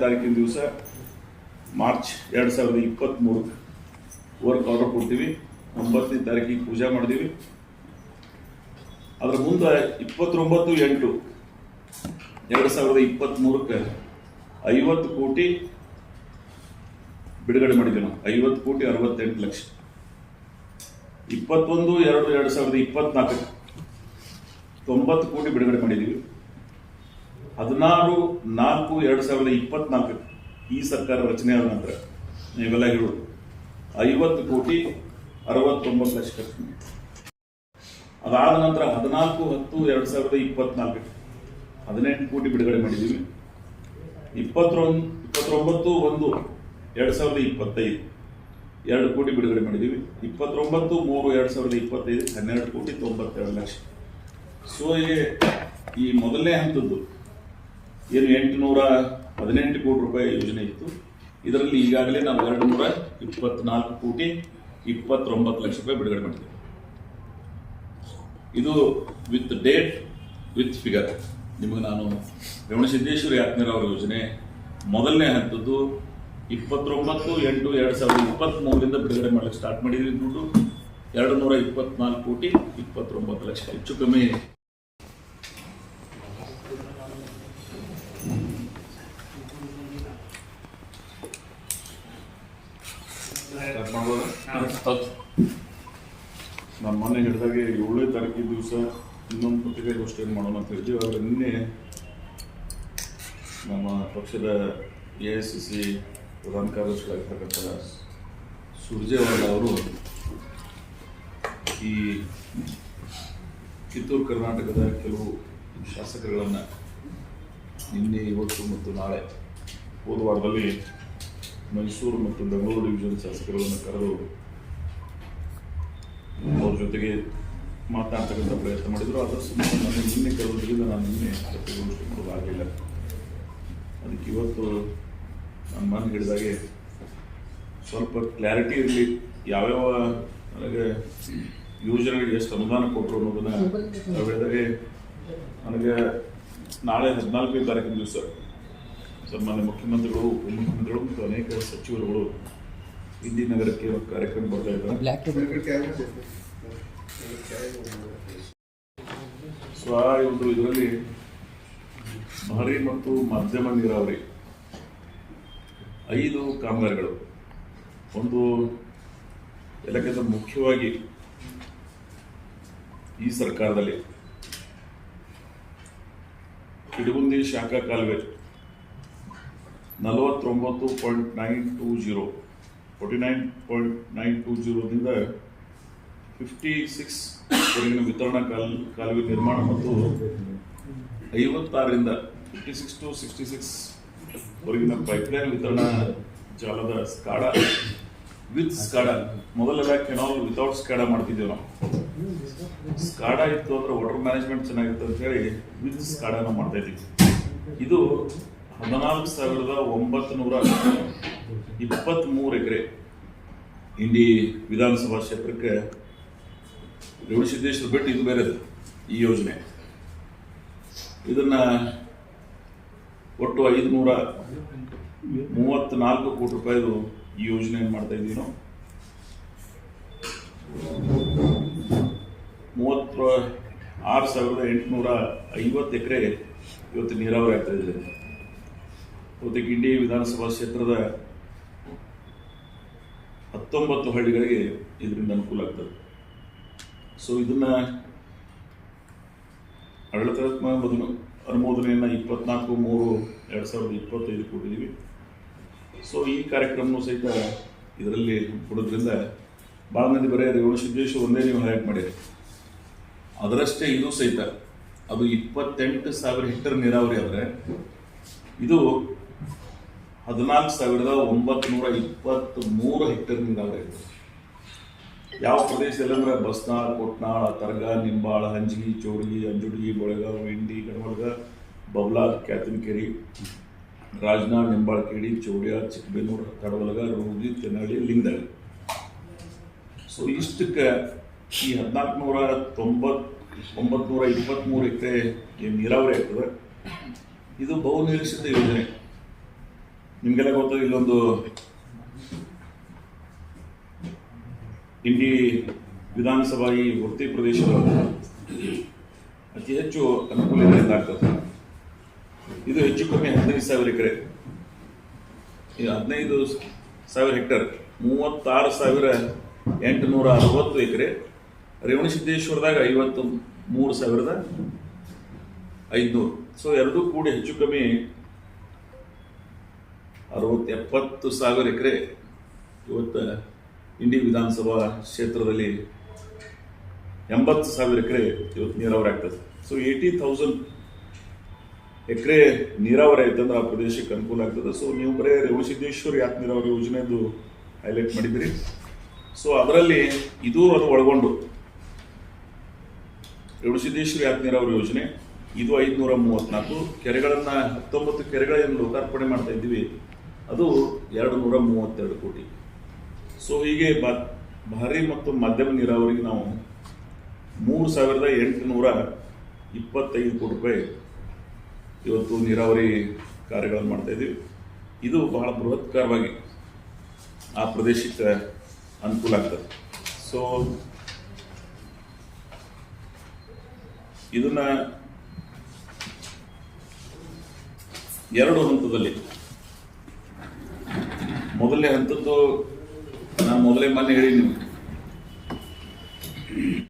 ತಾರೀಕಿನ ದಿವಸ, ಮಾರ್ಚ್ ಎರಡು ಸಾವಿರದ ಇಪ್ಪತ್ತ್ಮೂರಕ್ಕೆ ವರ್ಕ್ ಆರ್ಡರ್ ಕೊಡ್ತೀವಿ. ಒಂಬತ್ತನೇ ತಾರೀಕಿಗೆ ಪೂಜೆ ಮಾಡಿದೀವಿ ಅದ್ರ ಮುಂದೆ ಇಪ್ಪತ್ತೊಂಬತ್ತು ಎಂಟು ಎರಡು ಸಾವಿರದ ಇಪ್ಪತ್ತ್ಮೂರಕ್ಕೆ ಐವತ್ತು ಕೋಟಿ ಬಿಡುಗಡೆ ಮಾಡಿದ್ವಿ ನಾವು. ಐವತ್ತು ಕೋಟಿ ಅರವತ್ತೆಂಟು ಲಕ್ಷ. ಇಪ್ಪತ್ತೊಂದು ಎರಡು ಎರಡು ಸಾವಿರದ ಇಪ್ಪತ್ನಾಲ್ಕಕ್ಕೆ ತೊಂಬತ್ತು ಕೋಟಿ ಬಿಡುಗಡೆ ಮಾಡಿದ್ದೀವಿ. ಹದಿನಾರು, ನಾಲ್ಕು, ಎರಡು ಸಾವಿರದ ಇಪ್ಪತ್ನಾಲ್ಕು ಈ ಸರ್ಕಾರ ರಚನೆ ಆದ ನಂತರ ನೀವೆಲ್ಲ ಹೇಳೋದು ಐವತ್ತು ಕೋಟಿ ಅರವತ್ತೊಂಬತ್ತು ಲಕ್ಷ ಖರ್ಚು. ಅದಾದ ನಂತರ ಹದಿನಾಲ್ಕು, ಹತ್ತು, ಎರಡು ಸಾವಿರದ ಇಪ್ಪತ್ನಾಲ್ಕು ಹದಿನೆಂಟು ಕೋಟಿ ಬಿಡುಗಡೆ ಮಾಡಿದ್ದೀವಿ. ಇಪ್ಪತ್ತೊಂದು, ಇಪ್ಪತ್ತೊಂಬತ್ತು, ಒಂದು, ಎರಡು ಸಾವಿರದ ಇಪ್ಪತ್ತೈದು ಎರಡು ಕೋಟಿ ಬಿಡುಗಡೆ ಮಾಡಿದ್ದೀವಿ. ಇಪ್ಪತ್ತೊಂಬತ್ತು, ಮೂರು, ಎರಡು ಸಾವಿರದ ಇಪ್ಪತ್ತೈದು ಹನ್ನೆರಡು ಕೋಟಿ ತೊಂಬತ್ತೆರಡು ಲಕ್ಷ. ಸೊ ಈ ಮೊದಲನೇ ಹಂತದ್ದು ಏನು ಎಂಟುನೂರ ಹದಿನೆಂಟು ಕೋಟಿ ರೂಪಾಯಿ ಯೋಜನೆ ಇತ್ತು. ಇದರಲ್ಲಿ ಈಗಾಗಲೇ ನಾವು ಎರಡು ನೂರ ಇಪ್ಪತ್ನಾಲ್ಕು ಕೋಟಿ ಇಪ್ಪತ್ತೊಂಬತ್ತು ಲಕ್ಷ ರೂಪಾಯಿ ಬಿಡುಗಡೆ ಮಾಡಿದ್ದೇವೆ. ಇದು ವಿತ್ ಡೇಟ್ ವಿತ್ ಫಿಗರ್ ನಿಮಗೆ ನಾನು ರೇವಣಸಿದ್ದೇಶ್ವರ ಅವರ ಯೋಜನೆ ಮೊದಲನೇ ಹಂತದ್ದು ಇಪ್ಪತ್ತೊಂಬತ್ತು ಎಂಟು ಎರಡು ಸಾವಿರದ ಇಪ್ಪತ್ತ್ಮೂರರಿಂದ ಬಿಡುಗಡೆ ಮಾಡಲಿಕ್ಕೆ ಸ್ಟಾರ್ಟ್ ಮಾಡಿದ್ವಿ ದುಡ್ಡು ಎರಡು ನೂರ ಇಪ್ಪತ್ನಾಲ್ಕು ಕೋಟಿ ಇಪ್ಪತ್ತೊಂಬತ್ತು ಲಕ್ಷ, ಹೆಚ್ಚು ಕಮ್ಮಿ. ನಮ್ಮ ಮನೆ ಹಿಡಿದಾಗೆ ಏಳನೇ ತಾರೀಕಿನ ದಿವಸ ಇನ್ನೊಂದು ಪತ್ರಿಕಾಗೋಷ್ಠಿ ಏನು ಮಾಡೋಣ ಅಂತ ಹೇಳಿದ್ವಿ. ಆದರೆ ನಿನ್ನೆ ನಮ್ಮ ಪಕ್ಷದ ಎ ಐ ಸಿ ಸಿ ಪ್ರಧಾನ ಕಾರ್ಯದರ್ಶಿಗಳಾಗಿರ್ತಕ್ಕಂಥ ಸುರ್ಜೇವಾಲ ಅವರು ಈ ಕಿತ್ತೂರು ಕರ್ನಾಟಕದ ಕೆಲವು ಶಾಸಕರುಗಳನ್ನು ನಿನ್ನೆ ಇವತ್ತು ಮತ್ತು ನಾಳೆ ಹೋದ ವಾರದಲ್ಲಿ ಮೈಸೂರು ಮತ್ತು ಬೆಂಗಳೂರು ಡಿವಿಷನ್ ಶಾಸಕರುಗಳನ್ನು ಕರೆದು ಅವ್ರ ಜೊತೆಗೆ ಮಾತನಾಡ್ತಕ್ಕಂಥ ಪ್ರಯತ್ನ ಮಾಡಿದ್ರು. ಅದರ ಸಂಬಂಧ ನಾನು ನಿನ್ನೆ ಕರೆದ್ರಿಂದ ನಾನು ನಿನ್ನೆ ಪತ್ರಿಕಾಗೋಷ್ಠಿ ಮಾಡೋದಾಗಲಿಲ್ಲ ಅದಕ್ಕೆ ಇವತ್ತು ನಾನು ಮನ ಹಿಡಿದಾಗೆ ಸ್ವಲ್ಪ ಕ್ಲಾರಿಟಿ ಇರಲಿ. ಯಾವ್ಯಾವ ನನಗೆ ಯೋಜನೆಗಳಿಗೆ ಎಷ್ಟು ಅನುದಾನ ಕೊಟ್ಟರು ಅನ್ನೋದನ್ನ ಹೇಳಿದಾಗೆ ನನಗೆ ನಾಳೆ ಹದಿನಾಲ್ಕನೇ ತಾರೀಕಿನ ದಿವಸ ಸನ್ಮಾನ್ಯ ಮುಖ್ಯಮಂತ್ರಿಗಳು ಉಪಮುಖ್ಯಮಂತ್ರಿಗಳು ಮತ್ತು ಅನೇಕ ಸಚಿವರುಗಳು ಇಂದಿ ನಗರಕ್ಕೆ ಒಂದು ಕಾರ್ಯಕ್ರಮ ಬರ್ತಾ ಇದ್ದಾರೆ. ಸೊ ಆ ಒಂದು ಇದರಲ್ಲಿ ಭಾರಿ ಮತ್ತು ಮಧ್ಯಮ ನೀರಾವರಿ ಐದು ಕಾಮಗಾರಿಗಳು. ಒಂದು ಎಲ್ಲಕ್ಕಿಂತ ಮುಖ್ಯವಾಗಿ ಈ ಸರ್ಕಾರದಲ್ಲಿ. ಇಡಗುಂದಿ ಶಾಖಾ ಕಾಲುವೆ. ನಲವತ್ತೊಂಬತ್ತು point nine two zero, forty nine point nine two ಜೀರೋದಿಂದ fifty ಸಿಕ್ಸ್ವರೆಗಿನ ವಿತರಣಾ ಕಾಲ್, ಕಾಲುವೆ ನಿರ್ಮಾಣ ಮತ್ತು ಐವತ್ತಾರರಿಂದ fifty six to sixty six ವರೆಗಿನ ಪೈಪ್ಲೈನ್ ವಿತರಣಾ ಜಾಲದ ಸ್ಕಾಡ. ವಿತ್ ಸ್ಕಾಡ ಮೊದಲೆಲ್ಲ ಕೆನಾಲ್ ವಿತೌಟ್ ಸ್ಕಾಡ ಮಾಡ್ತಿದ್ದೇವೆ ನಾವು. ಸ್ಕಾಡ ಇತ್ತು ಅಂದ್ರೆ ವಾಟರ್ ಮ್ಯಾನೇಜ್ಮೆಂಟ್ ಚೆನ್ನಾಗಿತ್ತು ಅಂತ ಹೇಳಿ ವಿತ್ ಸ್ಕಾಡನ ಮಾಡ್ತಾ ಇದ್ದೀವಿ. ಇದು ಹದಿನಾಲ್ಕು ಸಾವಿರದ ಒಂಬತ್ತು ನೂರ ಇಪ್ಪತ್ತ್ಮೂರು ಎಕರೆ ಇಂಡಿ ವಿಧಾನಸಭಾ ಕ್ಷೇತ್ರಕ್ಕೆ ರೇವಣಸಿದ್ದೇಶ್ವರ ಬಿಟ್ಟು ಇದು ಬೇರೆದು, ಈ ಯೋಜನೆ. ಇದನ್ನ ಒಟ್ಟು ಐದುನೂರ ಮೂವತ್ತ್ನಾಲ್ಕು ಕೋಟಿ ರೂಪಾಯಿದು ಈ ಯೋಜನೆ ಮಾಡ್ತಾ ಇದ್ದೀವಿ ನಾವು ಮೂವತ್ತ ಆರು ಸಾವಿರದ ಎಂಟುನೂರ ಐವತ್ತು ಎಕರೆ ಇವತ್ತು ನೀರಾವರಿ ಆಗ್ತಾ ಇದೆ. ಇವತ್ತು ಗಿಂಡಿ ವಿಧಾನಸಭಾ ಕ್ಷೇತ್ರದ ಹತ್ತೊಂಬತ್ತು ಹಳ್ಳಿಗಳಿಗೆ ಇದರಿಂದ ಅನುಕೂಲ ಆಗ್ತದೆ. ಸೊ ಇದನ್ನ ಆಡಳಿತಾತ್ಮಕ ಬದಲು ಅನುಮೋದನೆಯನ್ನು ಇಪ್ಪತ್ನಾಲ್ಕು, ಮೂರು, ಎರಡು ಸಾವಿರದ ಇಪ್ಪತ್ತೈದು ಕೊಟ್ಟಿದ್ದೀವಿ ಸೊ ಈ ಕಾರ್ಯಕ್ರಮನೂ ಸಹಿತ ಇದರಲ್ಲಿ ಕೊಡೋದ್ರಿಂದ ಭಾಳ ಮಂದಿ ಬರೀ ರೇವಣ ಸಿದ್ದೇಶ್ ಒಂದೇ ನೀವು ಹೈಲೈಟ್ ಮಾಡಿರಿ. ಅದರಷ್ಟೇ ಇದು ಸಹಿತ ಅದು ಇಪ್ಪತ್ತೆಂಟು ಸಾವಿರ ಹೆಕ್ಟರ್ ನೀರಾವರಿ ಆದರೆ ಇದು ಹದಿನಾಲ್ಕು ಸಾವಿರದ ಒಂಬತ್ತು ನೂರ ಇಪ್ಪತ್ತ್ ಮೂರು ಹೆಕ್ಟರ್ ನೀರಾವರಿ ಇದೆ. ಯಾವ ಪ್ರದೇಶದಲ್ಲಿ ಅಂದ್ರೆ ಬಸ್ನಾಳ್, ಕೊಟ್ನಾಳ ತರ್ಗ ನಿಂಬಾಳ, ಹಂಜಗಿ ಚೋಡಗಿ ಅಂಜುಡ್ಗಿ ಬೆಳಗಾವ್ ಇಂಡಿ ಗಡಮಲ್ಗ ಬಬ್ಲಾಲ್ ಕ್ಯಾತನಕೆರಿ, ರಾಜನಾಳ್ ನಿಂಬಾಳ್ಕೇಡಿ ಚೌಡ್ಯ ಚಿಕ್ಕಬೇನೂರು ಕಡವಲಗ ರೂಗಿ ತೆನಳ್ಳಿ ಲಿಂಗದಳ್ಳಿ. ಸೊ ಇಷ್ಟಕ್ಕೆ ಈ ಹದಿನಾಲ್ಕು ನೂರ ತೊಂಬತ್ ಒಂಬತ್ತು ನೂರ ಇಪ್ಪತ್ತ್ಮೂರು ಎಕರೆ ಏನು ನೀರಾವರಿ ಆಗ್ತದೆ. ಇದು ಬಹು ನಿರೀಕ್ಷಿತ ಯೋಜನೆ. ನಿಮಗೆಲ್ಲ ಗೊತ್ತು, ಇಲ್ಲೊಂದು ಇಂಡಿ ವಿಧಾನಸಭಾ ಈ ವೃತ್ತಿ ಪ್ರದೇಶದ ಅತಿ ಹೆಚ್ಚು ಅನುಕೂಲಗಳಿಂದ ಆಗ್ತದೆ. ಇದು ಹೆಚ್ಚು ಕಮ್ಮಿ ಹದಿನೈದು ಸಾವಿರ ಎಕರೆ. ಹದಿನೈದು ಸಾವಿರ ಹೆಕ್ಟರ್, ಮೂವತ್ತಾರು ಸಾವಿರ ಎಂಟುನೂರ ಅರವತ್ತು ಎಕರೆ. ರೇವಣಸಿದ್ದೇಶ್ವರದಾಗ ಐವತ್ತು ಮೂರು ಸಾವಿರದ ಐದುನೂರು. ಸೊ ಎರಡೂ ಕೂಡಿ ಹೆಚ್ಚು ಕಮ್ಮಿ ಅರವತ್ತು ಎಪ್ಪತ್ತು ಸಾವಿರ ಎಕರೆ ಇವತ್ತು ಇಂಡಿ ವಿಧಾನಸಭಾ ಕ್ಷೇತ್ರದಲ್ಲಿ ಎಂಬತ್ತು ಸಾವಿರ ಎಕರೆ ಇವತ್ತು ನೀರಾವರಿ ಆಗ್ತದೆ. ಸೊ ಏಯ್ಟಿ ತೌಸಂಡ್ ಎಕರೆ ನೀರಾವರಿ ಆಯ್ತಂದ್ರೆ ಆ ಪ್ರದೇಶಕ್ಕೆ ಅನುಕೂಲ ಆಗ್ತದೆ. ಸೊ ನೀವು ಬರೀ ರೇವಸಿದ್ದೇಶ್ವರ್ ಯಾತ್ ನೀರಾವರಿ ಯೋಜನೆದು ಹೈಲೈಟ್ ಮಾಡಿದಿರಿ? ಸೊ ಅದರಲ್ಲಿ ಇದು ಅದು ಒಳಗೊಂಡು ರೇವಸಿದ್ದೇಶ್ವರ್ ಯಾತ್ ನೀರಾವರಿ ಯೋಜನೆ? ಇದು ಐದುನೂರ ಮೂವತ್ನಾಲ್ಕು ಕೆರೆಗಳನ್ನ ಹತ್ತೊಂಬತ್ತು ಕೆರೆಗಳನ್ನು ಲೋಕಾರ್ಪಣೆ ಮಾಡ್ತಾ ಇದ್ದೀವಿ. ಅದು ಎರಡು ನೂರ ಮೂವತ್ತೆರಡು ಕೋಟಿ. ಸೊ ಹೀಗೆ ಬ- ಭಾರಿ ಮತ್ತು ಮಧ್ಯಮ ನೀರಾವರಿಗೆ ನಾವು ಮೂರು ಸಾವಿರದ ಎಂಟುನೂರ ಇಪ್ಪತ್ತೈದು ಕೋಟಿ ರೂಪಾಯಿ ಇವತ್ತು ನೀರಾವರಿ ಕಾರ್ಯಗಳನ್ನು ಮಾಡ್ತಾ ಇದ್ದೀವಿ. ಇದು ಬಹಳ ಬೃಹತ್ಕಾರವಾಗಿ ಆ ಪ್ರದೇಶಕ್ಕೆ ಅನುಕೂಲ ಆಗ್ತದೆ. ಸೊ ಇದನ್ನು ಎರಡು ಹಂತದಲ್ಲಿ ಮೊದಲನೇ ಹಂತದ್ದು ನಾನು ಮೊದಲೇ ಮೊನ್ನೆ ಹೇಳಿ